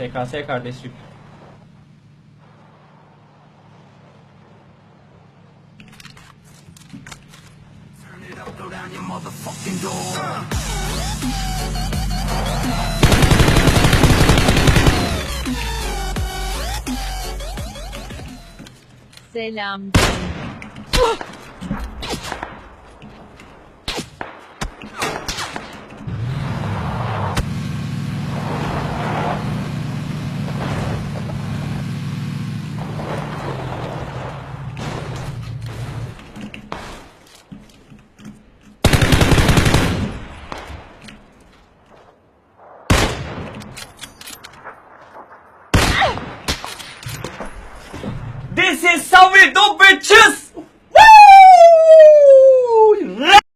TKS kardeşlik. Selam. This is Sammy Dobby Tschüss!